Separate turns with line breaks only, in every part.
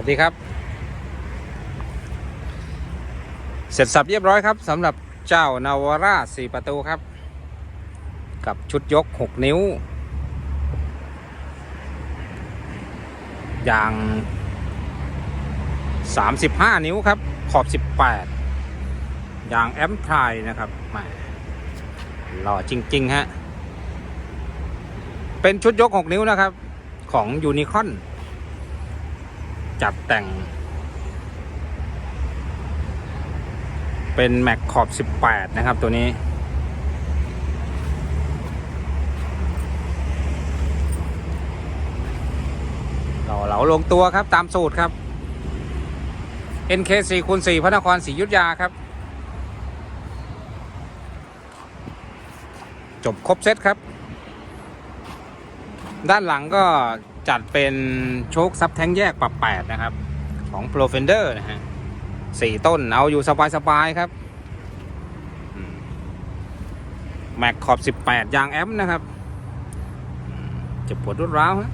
วัสดีครับ เสร็จสับเรียบร้อยครับสำหรับเจ้านาวาร่าสี่ประตูครับ กับชุดยก6นิ้ว อย่าง35นิ้วครับ ขอบ18อย่างแอมพลายนะครับหมหล่อจริง ๆ ฮะ เป็นชุดยก6นิ้วนะครับ ของยูนิคอน จัดแต่ง เป็นแม็กขอบ 18 นะครับตัวนี้ เราเหลาลงตัวครับตามสูตรครับ NK 4 คูณ4พระนครศรียุธยาครับ จบครบเซตครับ ด้านหลังก็ จัดเป็นโชคซับแท้งแยกปรับ8นะครับ ของ Pro Fender นะฮะสี่ต้นเอาอยู่สบายๆครับแม็กขอบ 18 ยางแอมนะครับจะปวดรุดร้าวฮะ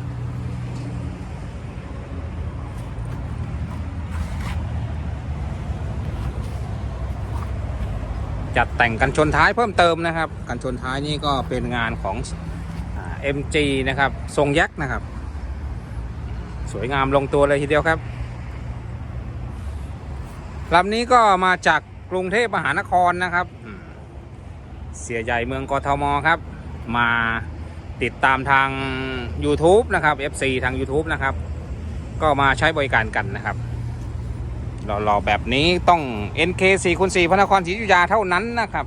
จัดแต่งกันชนท้ายเพิ่มเติมนะครับ กันชนท้ายนี่ก็เป็นงานของอ่า MG นะครับ ทรงยักษ์นะครับ สวยงามลงตัวเลยทีเดียวครับลำนี้ก็มาจากกรุงเทพมหานครนะครับอืมเสียใหญ่เมืองกทมครับ มาติดตามทาง YouTube นะครับ FC ทาง YouTube นะครับ ก็มาใช้บริการกันนะครับหล่อๆแบบนี้ต้อง NK 4คูณ4พระนครศรีอยุธยาเท่านั้นนะครับ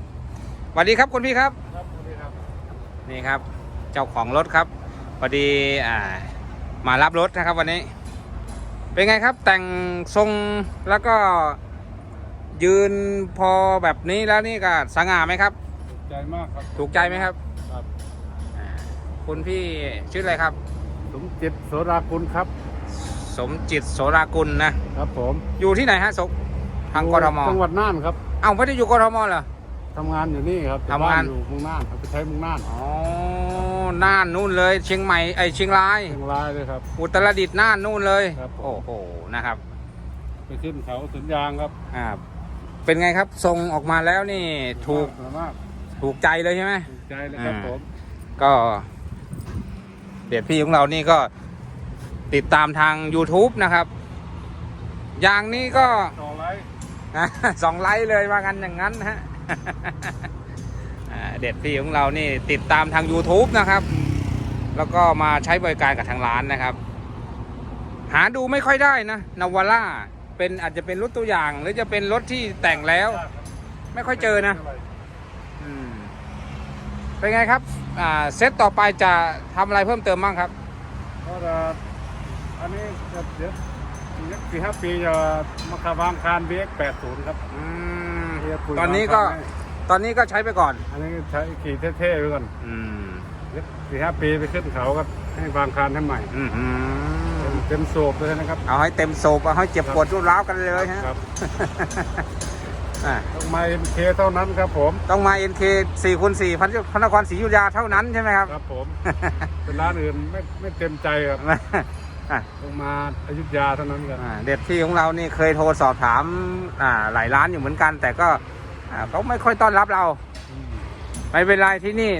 สวัสดีครับคุณพี่ครับ
ครับสวัสดีครับ
นี่ครับ เจ้าของรถครับพอดีอ่า มารับรถนะครับวันนี้ เป็นไงครับแต่งทรงแล้วก็ยืนพอแบบนี้แล้วนี่ก็สง่าไหมครับ
ถูกใจมากครับ
ถูกใจไหมครับ
ครับ
อ่าคุณพี่ชื่ออะไรครับ
สมจิตโสดาคุณครับ
สมจิตโสรากุลนะ
ครับผม
อยู่ที่ไหนฮะสกทางกทม
จังหวัดน่านครับ
เอ้าไม่ได้อยู่กทมเหรอ
ทำงานอยู่นี่ครับ
ทำงาน
บ้อยู่เมุงน่านเอาไปใช้เมุงน่าน
อ๋อ น่านนู่นเลย เชียงใหม่ไอยเชียงราย
เชียงรายเลยครับ
อุตรดิตถ์น่านนู่นเลย
ครับผม
โอ้โหนะครับ
ไปขึ้นเขาสวนยางครับ
อ่าเป็นไงครับทรงออกมาแล้วนี่ถูก
สวยมาก
ถูกใจเลยใช่ไหม
ถูกใจเลยครับ
อ่า
ผม
ก็เด็ดพี่ของเรานี่ก็ติดตามทาง YouTube นะครับ อย่างนี้ก็
ต่อไลฟ์
สองไลค์เลยว่ากันอย่างนั้นนะฮะอ่า เด็ดพี่ของเรานี่ติดตามทาง YouTube นะครับ แล้วก็มาใช้บริการกับทางร้านนะครับ หาดูไม่ค่อยได้นะนาวาร่าเป็นอาจจะเป็นรถตัวอย่าง หรือจะเป็นรถที่แต่งแล้ว ไม่ค่อยเจอนะเป็นไงครับอ่าเซตต่อไปจะทำอะไรเพิ่มเติมบ้างครับ
ก็จะอันนี้จะเดี๋ยวสี่ห้าปีจะมาขับวางคาร BX 80ครับ
อืม
ที่จะคุย
ตอนนี้ก็ ตอนนี้ก็ใช้ไปก่อน
อันนี้ใช้ขี่เท่ๆไปก่อน
อืม
สี่ห้าปีไปขึ้นเขาก็ให้วางคารให้ใหม่
อืม
เต็มเต็มโศบเลยนะครับ
เอาให้เต็มโศกเอาให้เจ็บปวดรุดร้าวกันเลยฮะ
ครับ
อ่า
ต้องมาเอ็มเคเท่านั้นครับผม
ต้องมา NK 4คูณ4พระนครศรีอยุธยาเท่านั้นใช่ไหมครับ
ครับผมเป็นร้านอื่นไม่ไม่เต็มใจครับ
อะ
ต้องมาอยุธยาเท่านั้นครับ
อ่าเด็ดที่ของเรานี่เคยโทรสอบถามอ่าหลายร้านอยู่เหมือนกัน แต่ก็ อ่าเขาไม่ค่อยต้อนรับเรา ไม่เป็นไรที่นี่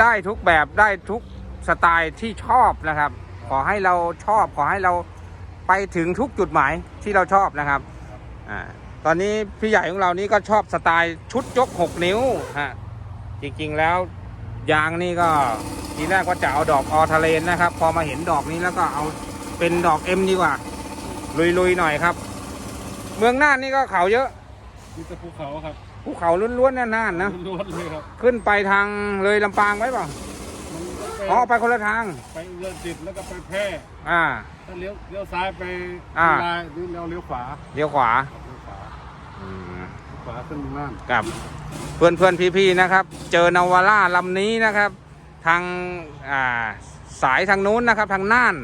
ได้ทุกแบบได้ทุกสไตล์ที่ชอบนะครับ ขอให้เราชอบขอให้เราไปถึงทุกจุดหมายที่เราชอบนะครับอาตอนนี้พี่ใหญ่ของเรานี่ก็ชอบสไตล์ชุดยก 6 นิ้วฮะจริงๆแล้วยางนี่ก็ทีแรกว่าจะเอาดอกออทาเลนนะครับ พอมาเห็นดอกนี้แล้วก็เอาเป็นดอกเอ็มดีกว่า ลุยๆหน่อยครับ เมืองน่านนี่ก็เขาเยอะ
มีแต่ภูเขาครับ
ภูเขาล้วนๆน่านๆนะ
ล้วนๆเลยครับ
ขึ้นไปทางเลยลำปางไว้เปล่า
มันไป
อ๋อไปคนละทาง
ไปอุตรดิตถ์แล้วก็ไปแพร่
อ่า
ถ้าเลี้ยวเลี้ยวซ้ายไป
อ่า
เชียงรายหรือเราเลี้ยวขวา
เลี้ยวขวา
เลี้ยวขวา
อืม
ขวาขึ้นเมืองน่าน
กับ เพื่อนเพื่อนๆพี่ๆนะครับ เจอนาวาร่าลำนี้นะครับ ทางอ่าสายทางนู้นนะครับ ทางน่าน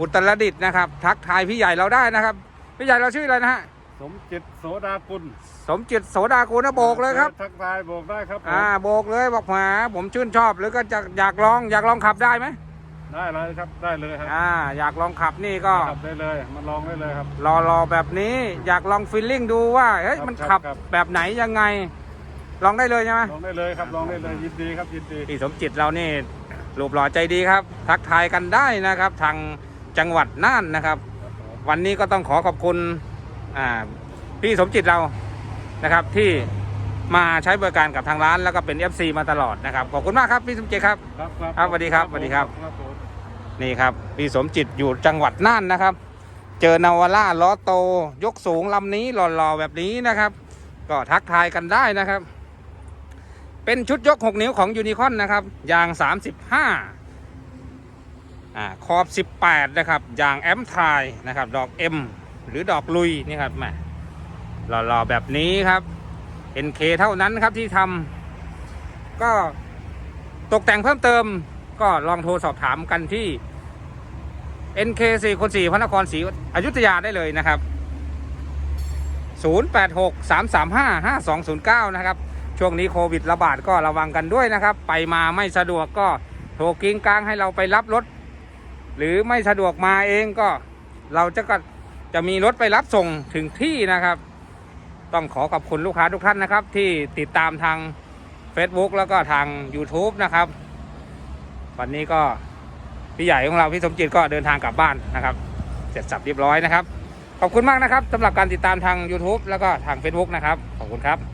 อุตรดิตถ์นะครับ ทักทายพี่ใหญ่เราได้นะครับ พี่ใหญ่เราชื่ออะไรนะฮะ
สมจิตโสดากุล
สมจิตโสดากูนะโบกเลยครับ
ทักทายโบกได้ครับผม
อ่าโบกเลยบอกแหมาผมชื่นชอบหรือก็จะอยากลองอยากลองขับได้ไหม
ได้เลยครับได้เลยครับ
อ่าอยากลองขับนี่ก็
ขับได้เลยมาลองได้เลยครับ
รอรอแบบนี้อยากลองฟีลลิ่งดูว่าเฮ้ย
ครับ
มัน
ครับ
ขับ
ครับ
แบบไหนยังไง ลองได้เลยใช่ไหม
ลองได้เลยครับลองได้เลยยินดีครับยินดี
พี่สมจิตเรานี่รูปหล่อใจดีครับ ทักทายกันได้นะครับ ทางจังหวัดน่านนะครับ วันนี้ก็ต้องขอขอบคุณอ่า พี่สมจิตเรานะครับที่มาใช้บริการกับทางร้านแล้วก็เป็น FC มาตลอดนะครับขอบคุณมากครับพี่สมจิตครับ
ครับ
ครับสวัสดีครับสวัสดีครับ
ครับผม
นี่ครับพี่สมจิตอยู่จังหวัดน่านนะครับ เจอนาวาร่าล้อโต ยกสูงลำนี้หล่อๆแบบนี้นะครับ ก็ทักทายกันได้นะครับ เป็นชุดยก 6 นิ้วของยูนิคอนนะครับยาง 35อ่าขอบ 18 นะครับ ยางแอมทายนะครับ ดอก M หรือดอกลุยนี่ครับแหมหล่อๆแบบนี้ครับ NK เท่านั้นครับที่ทำก็ตกแต่งเพิ่มเติมก็ลองโทรสอบถามกันที่ NK 4 คน4พระนครศรีอยุธยาได้เลยนะครับ 086 335 5209 นะครับ ช่วงนี้โควิดระบาดก็ระวังกันด้วยนะครับ ไปมาไม่สะดวกก็โทรกิ้งกลางให้เราไปรับรถ หรือไม่สะดวกมาเองก็เราจะก็ จะมีรถไปรับส่งถึงที่นะครับ ต้องขอขอบคุณลูกค้าทุกท่านนะครับ ที่ติดตามทาง Facebook แล้วก็ทาง YouTube นะครับ วันนี้ก็พี่ใหญ่ของเราพี่สมจิตก็เดินทางกลับบ้านนะครับ เสร็จสับเรียบร้อยนะครับ ขอบคุณมากนะครับสำหรับการติดตามทาง YouTube แล้วก็ทาง Facebook นะครับ ขอบคุณครับ